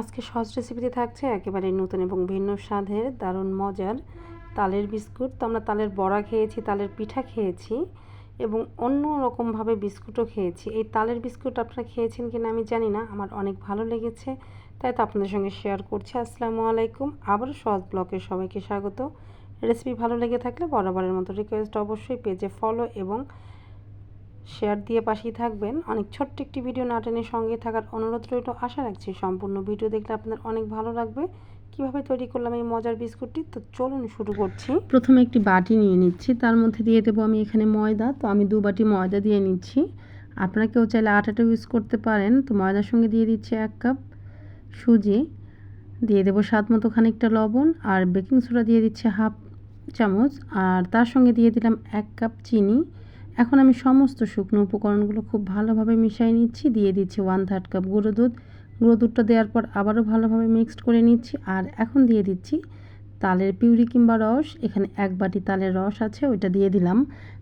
আজকে সহজ রেসিপিতে থাকছে, একেবারে নতুন এবং ভিন্ন স্বাদের, দারুণ মজার। তালের বিস্কুট, তো আমরা তালের বড়া খেয়েছি, তালের পিঠা খেয়েছি এবং অন্য রকমভাবে বিস্কুটও খেয়েছি। এই তালের বিস্কুট আপনারা খেয়েছেন কিনা আমি জানি না, আমার অনেক ভালো লেগেছে, তাই তো আপনাদের সঙ্গে শেয়ার করছি। আসসালামু আলাইকুম, আবারও সহজ ব্লকে সবাইকে স্বাগত। রেসিপি ভালো লেগে থাকলে বরাবরের মতো রিকোয়েস্ট অবশ্যই পেজে ফলো এবং শেয়ার দিয়ে পাশেই থাকবেন। অনেক ছোট্ট একটি ভিডিও না টেনে সঙ্গে থাকার অনুরোধ রইল। আশা রাখছি সম্পূর্ণ ভিডিও দেখলে আপনাদের অনেক ভালো লাগবে। কীভাবে তৈরি করলাম এই মজার বিস্কুটটি? তো চলুন শুরু করছি। প্রথমে একটি বাটি নিয়ে নিচ্ছি। তার মধ্যে দিয়ে দেবো আমি এখানে ময়দা। তো আমি দু বাটি ময়দা দিয়ে নিচ্ছি। আপনারা কেউ চাইলে আটাটা ইউজ করতে পারেন। তো ময়দার সঙ্গে দিয়ে দিচ্ছি এক কাপ সুজি। দিয়ে দেবো স্বাদ মতো খানিকটা লবণ আর বেকিং সোডা দিয়ে দিচ্ছে হাফ চামচ। আর তার সঙ্গে দিয়ে দিলাম এক কাপ চিনি। এখন আমি সমস্ত শুকনো উপকরণগুলো খুব ভালোভাবে মিশিয়ে নিচ্ছি, দিয়ে দিচ্ছি ওয়ান থার্ড কাপ গুঁড়ো দুধ। গুঁড়ো দুধটা দেওয়ার পর আবারও ভালোভাবে মিক্সড করে নিচ্ছি, আর এখন দিয়ে দিচ্ছি তালের পিউরি কিংবা রস। এখানে এক বাটি তালের রস আছে, ওইটা দিয়ে দিলাম।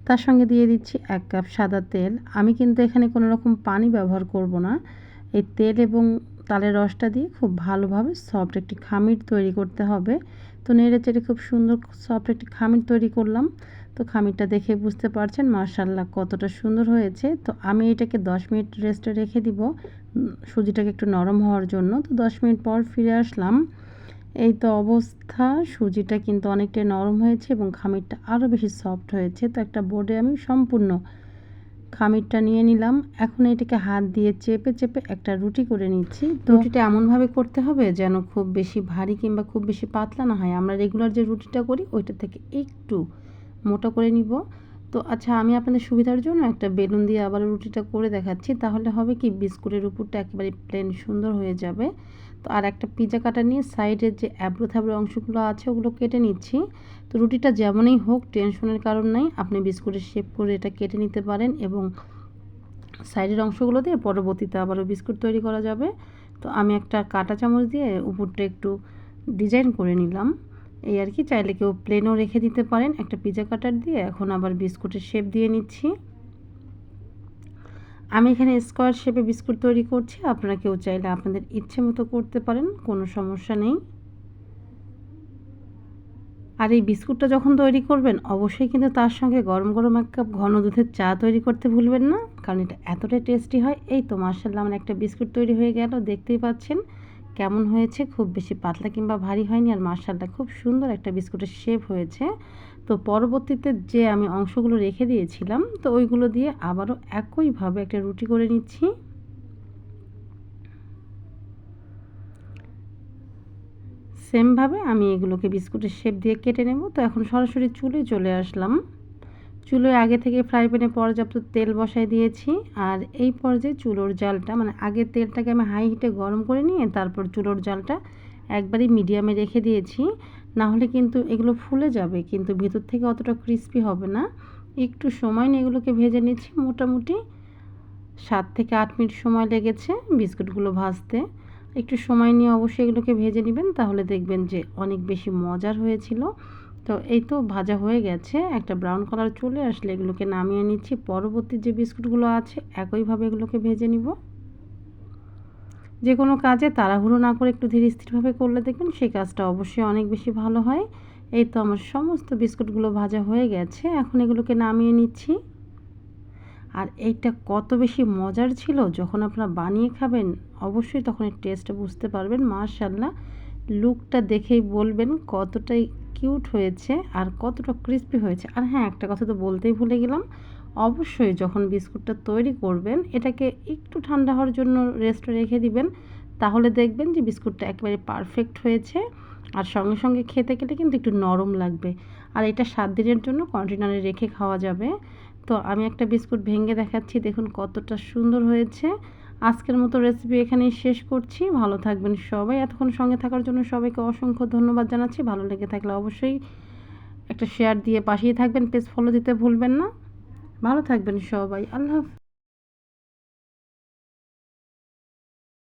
তার সঙ্গে দিয়ে দিচ্ছি এক কাপ সাদা তেল। আমি কিন্তু এখানে কোনো রকম পানি ব্যবহার করব না। এই তেল এবং তালের রসটা দিয়ে খুব ভালোভাবে সফট একটি খামির তৈরি করতে হবে। তো নেড়ে চেড়ে খুব সুন্দর সফট একটি খামির তৈরি করলাম। তো খামিরটা দেখে বুঝতে পারছেন মার্শাল্লাহ কতটা সুন্দর হয়েছে। তো আমি এটাকে 10 মিনিট রেস্টে রেখে দিব, সুজিটাকে একটু নরম হওয়ার জন্য। তো 10 মিনিট পর ফিরে আসলাম। এই তো অবস্থা, সুজিটা কিন্তু অনেকটাই নরম হয়েছে এবং খামিরটা আরও বেশি সফট হয়েছে। তো একটা বোর্ডে আমি সম্পূর্ণ খামিরটা নিয়ে নিলাম। এখন এটাকে হাত দিয়ে চেপে চেপে একটা রুটি করে নিচ্ছি। তো রুটিটা এমনভাবে করতে হবে যেন খুব বেশি ভারী কিংবা খুব বেশি পাতলা না হয়। আমরা রেগুলার যে রুটিটা করি, ওইটা থেকে একটু মোটা করে নিব। তো আচ্ছা আমি আপনাদের সুবিধার জন্য একটা বেলুন দিয়ে আবার রুটিটা করে দেখাচ্ছি। তাহলে হবে কি, বিস্কুটের উপরটা একেবারে প্লেন সুন্দর হয়ে যাবে। তো আর একটা পিজা কাটা নিয়ে সাইডের যে অ্যাব্রো থ্যাব্রো অংশগুলো আছে, ওগুলো কেটে নিচ্ছি। তো রুটিটা যেমনই হোক, টেনশনের কারণ নাই, আপনি বিস্কুটের শেপ করে এটা কেটে নিতে পারেন এবং সাইডের অংশগুলো দিয়ে পরবর্তীতে আবারও বিস্কুট তৈরি করা যাবে। তো আমি একটা কাটা চামচ দিয়ে উপরটা একটু ডিজাইন করে নিলাম। এই আর কি, চাইলে কেউ প্লেনও রেখে দিতে পারেন। একটা পিজা কাটার দিয়ে এখন আবার বিস্কুটের শেপ দিয়ে নিচ্ছি। আমি এখানে স্কোয়ার শেপে বিস্কুট তৈরি করছি। আপনারা কেউ চাইলে আপনাদের ইচ্ছে মতো করতে পারেন, কোনো সমস্যা নেই। আর এই বিস্কুটটা যখন তৈরি করবেন, অবশ্যই কিন্তু তার সঙ্গে গরম গরম এক কাপ ঘন দুধের চা তৈরি করতে ভুলবেন না, কারণ এটা এতটাই টেস্টি হয়। এই তো মার্শাল্লাহ আমার একটা বিস্কুট তৈরি হয়ে গেল, দেখতেই পাচ্ছেন। কেমন হয়েছে, খুব বেশি পাতলা কিংবা ভারী হয়নি আর মার্শালটা খুব সুন্দর একটা বিস্কুটের শেপ হয়েছে। তো পরবর্তীতে যে আমি অংশগুলো রেখে দিয়েছিলাম, তো ওইগুলো দিয়ে আবারও একইভাবে একটা রুটি করে নিচ্ছি। সেমভাবে আমি এগুলোকে বিস্কুটের শেপ দিয়ে কেটে নেব। তো এখন সরাসরি চুলে চলে আসলাম। চুলোয় আগে থেকে ফ্রাই প্যানে পর্যাপ্ত তেল বসাই দিয়েছি। আর এই পর্যায়ে চুলোর জালটা মানে আগে তেলটাকে আমি হাই হিটে গরম করে নিয়ে তারপর চুলোর জালটা একবারই মিডিয়ামে রেখে দিয়েছি। না হলে কিন্তু এগুলো ফুলে যাবে, কিন্তু ভেতর থেকে অতটা ক্রিস্পি হবে না। একটু সময় নিয়ে এগুলোকে ভেজে নিচ্ছি, মোটামুটি সাত থেকে আট মিনিট সময় লেগেছে বিস্কুটগুলো ভাজতে। একটু সময় নিয়ে অবশ্যই এগুলোকে ভেজে নেবেন, তাহলে দেখবেন যে অনেক বেশি মজার হয়েছিল। তো এই তো ভাজা হয়ে গেছে। একটা ব্রাউন কালার চলে আসলে এগুলোকে নামিয়ে নিচ্ছি। পরবর্তী যে বিস্কুটগুলো আছে, একইভাবে এগুলোকে ভেজে নিব। যে কোনো কাজে তাড়াহুড়ো না করে একটু ধীরে স্থিরভাবে করলে দেখবেন সেই কাজটা অবশ্যই অনেক বেশি ভালো হয়। এই তো আমার সমস্ত বিস্কুটগুলো ভাজা হয়ে গেছে। এখন এগুলোকে নামিয়ে নিচ্ছি। আর এইটা কত বেশি মজার ছিল, যখন আপনারা বানিয়ে খাবেন, অবশ্যই তখন এই টেস্টটা বুঝতে পারবেন। মার্শাল্লাহ লুকটা দেখেই বলবেন কতটাই কিউট হয়েছে আর কতটা ক্রিস্পি হয়েছে। আর হ্যাঁ একটা কথা তো বলতেই ভুলে গেলাম, অবশ্যই যখন বিস্কুটটা তৈরি করবেন, এটাকে একটু ঠান্ডা হওয়ার জন্য রেস্টে রেখে দিবেন। তাহলে দেখবেন যে বিস্কুটটা একেবারে পারফেক্ট হয়েছে আর সঙ্গে সঙ্গে খেতে খেতে কিন্তু একটু নরম লাগবে। আর এটা সাত দিনের জন্য কন্টেনারে রেখে খাওয়া যাবে। তো আমি একটা বিস্কুট ভেঙে দেখাচ্ছি, দেখুন কতটা সুন্দর হয়েছে। আজকের মতো রেসিপি এখানেই শেষ করছি। ভালো থাকবেন সবাই। এতক্ষণ সঙ্গে থাকার জন্য সবাইকে অসংখ্য ধন্যবাদ জানাচ্ছি। ভালো লেগে থাকলে অবশ্যই একটা শেয়ার দিয়ে পাশেই থাকবেন। পেজ ফলো দিতে ভুলবেন না। ভালো থাকবেন সবাই। আল্লাহ